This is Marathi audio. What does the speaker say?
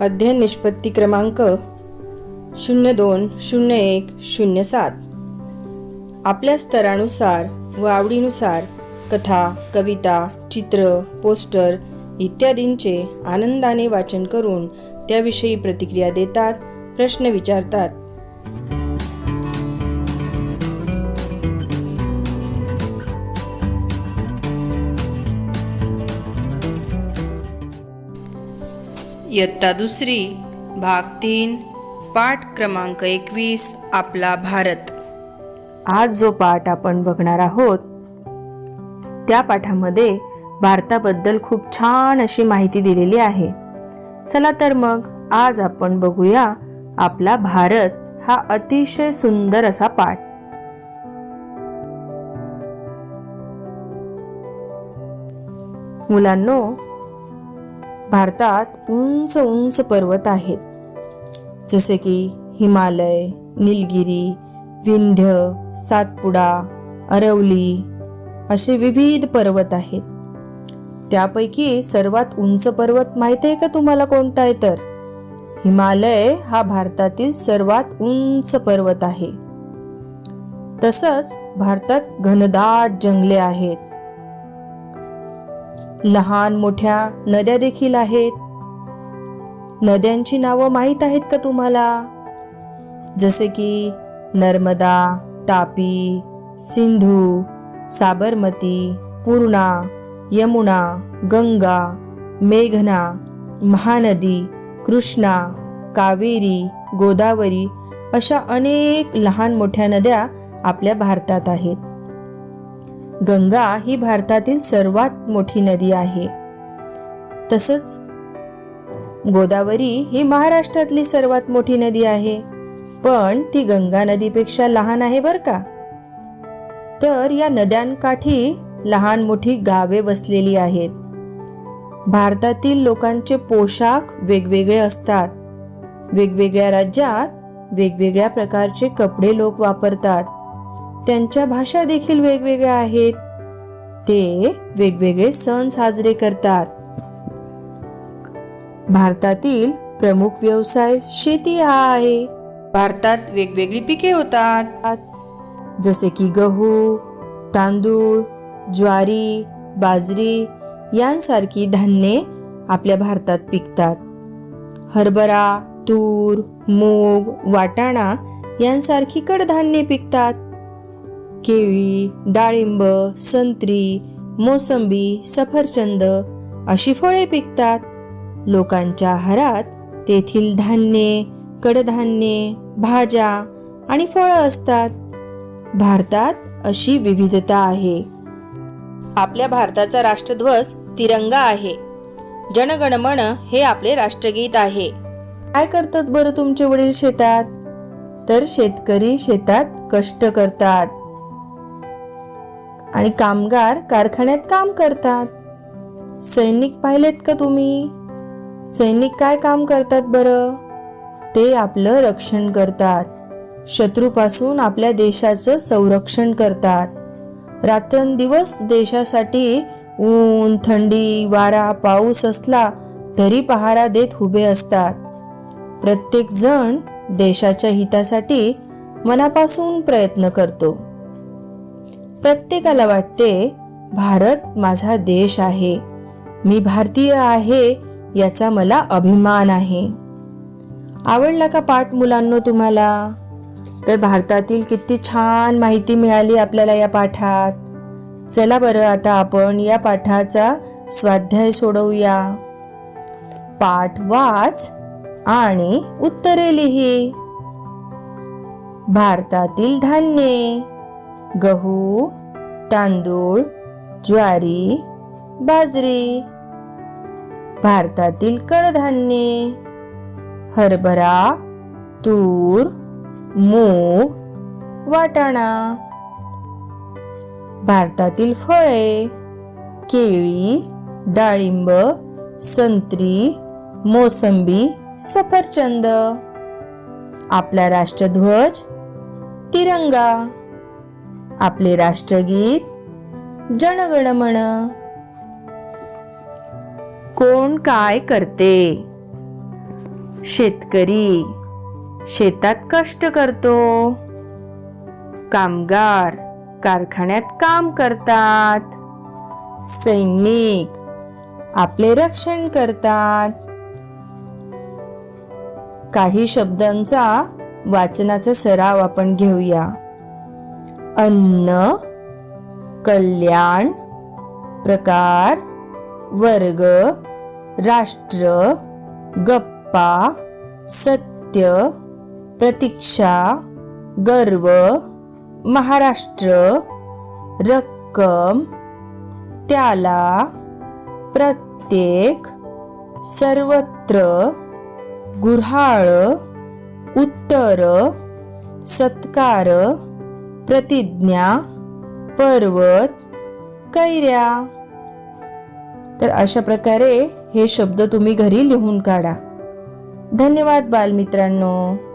अध्ययन निष्पत्ती क्रमांक शून्य दोन शून्य एक शून्य सात. आपल्या स्तरानुसार व आवडीनुसार कथा कविता चित्र पोस्टर इत्यादींचे आनंदाने वाचन करून त्याविषयी प्रतिक्रिया देतात प्रश्न विचारतात. इयत्ता दुसरी भाग तीन पाठ क्रमांक एकवीस आपला भारत. आज जो पाठ आपण बघणार आहोत त्या पाठामध्ये भारताबद्दल खूप छान अशी माहिती दिलेली आहे. चला तर मग आज आपण बघूया आपला भारत हा अतिशय सुंदर असा पाठ. मुलांनो भारतात उंच उंच पर्वत आहेत. जसे की हिमालय निलगिरी विंध्य सातपुडा अरवली असे विविध पर्वत आहेत. त्यापैकी सर्वात उंच पर्वत माहीत आहे का तुम्हाला कोणता आहे तर? हिमालय हा भारतातील सर्वात उंच पर्वत आहे. तसंच भारतात घनदाट जंगले आहेत. लहान मोठ्या नद्या देखील आहेत. नद्यांची नावं माहीत आहेत का तुम्हाला? जसे की नर्मदा तापी सिंधू साबरमती पूर्णा यमुना गंगा मेघना महानदी कृष्णा कावेरी गोदावरी अशा अनेक लहान मोठ्या नद्या आपल्या भारतात आहेत. गंगा ही भारतातील सर्वात मोठी नदी आहे. तसंच गोदावरी ही महाराष्ट्रातली सर्वात मोठी नदी आहे. पण ती गंगा नदीपेक्षा लहान आहे बरं का? तर या नद्यांकाठी लहान मोठी गावे वसलेली आहेत. भारतातील लोकांचे पोशाख वेगवेगळे असतात. वेगवेगळ्या राज्यात वेगवेगळ्या प्रकारचे कपडे लोक वापरतात. त्यांच्या भाषा देखील वेगवेगळ्या आहेत. ते वेगवेगळे सण साजरे करतात. भारतातील प्रमुख व्यवसाय शेती हा आहे. भारतात वेगवेगळी पिके होतात. जसे की गहू तांदूळ ज्वारी बाजरी यांसारखी धान्ये आपल्या भारतात पिकतात. हरभरा तूर मूग वाटाणा यांसारखी कडधान्ये पिकतात. केळी डाळिंब संत्री मोसंबी सफरचंद अशी फळे पिकतात. लोकांच्या आहारात तेथील धान्ये कडधान्ये भाज्या आणि फळं असतात. भारतात अशी विविधता आहे. आपल्या भारताचा राष्ट्रध्वज तिरंगा आहे. जनगणमन हे आपले राष्ट्रगीत आहे. काय करतात बरं तुमचे वडील शेतात? तर शेतकरी शेतात कष्ट करतात. आणि कामगार कारखान्यात काम करतात. सैनिक पाहिलेत का तुम्ही? सैनिक काय काम करतात बरं? ते आपलं रक्षण करतात. शत्रूपासून आपल्या देशाचं संरक्षण करतात. रात्रंदिवस देशासाठी ऊन थंडी वारा पाऊस असला तरी पहारा देत उभे असतात. प्रत्येक जण देशाच्या हितासाठी मनापासून प्रयत्न करतो. प्रत्येकाला वाटते भारत माझा देश आहे. मी भारतीय आहे याचा मला अभिमान आहे. आवडला का पाठ मुलांनो तुम्हाला? तर भारतातील किती छान माहिती मिळाली आपल्याला या पाठात. चला बरं आता आपण या पाठाचा स्वाध्याय सोडवूया. पाठ वाच आणि उत्तरे लिही. भारतातील धान्ये. गहू तांदूळ ज्वारी बाजरी. भारतातील कडधान्ये. हरभरा तूर मूग वाटाणा. भारतातील फळे केळी डाळिंब संत्री मोसंबी सफरचंद. आपला राष्ट्रध्वज तिरंगा. आपले राष्ट्रगीत जनगणमन. कोण काय करते? शेतकरी शेतात कष्ट करतो. कामगार कारखान्यात काम करतात. सैनिक आपले रक्षण करतात. काही शब्दांचा वाचनाचा सराव आपण घेऊया. अन्न कल्याण प्रकार वर्ग राष्ट्र गप्पा सत्य प्रतीक्षा गर्व महाराष्ट्र रक्कम त्याला प्रत्येक सर्वत्र गुऱ्हाळ उत्तर सत्कार प्रतिज्ञा पर्वत कैऱ्या. तर अशा प्रकारे हे शब्द तुम्ही घरी लिहून काढा. धन्यवाद बालमित्रांनो.